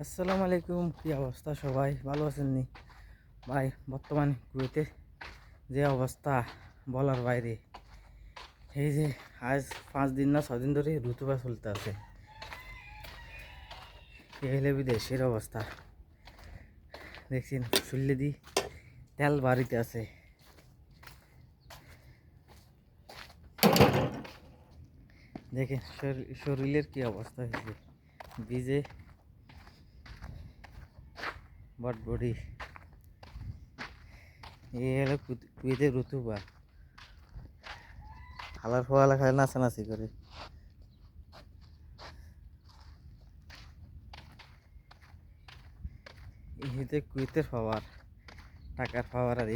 আসসালামু আলাইকুম, কি অবস্থা সবাই? ভালো আছেন নি? ভাই, বর্তমান কুয়েতে যে অবস্থা বলার বাইরে। এই যে আজ পাঁচ দিন না ছদিন ধরে ঋতুবা চলতে আছে। এই হলে বিদেশের অবস্থা। দেখছেন শুনলে দি তেল বাড়িতে আছে। দেখেন শরী- শরীরের কি অবস্থা হয়েছে? ভিজে বট বডি। এই হলো কুয়েতের ঋতুবা খালার ফোয়ালা খায় নাচানাচি করে। ইহিতে কুয়েতের পাওয়ার টাকার পাওয়ার আর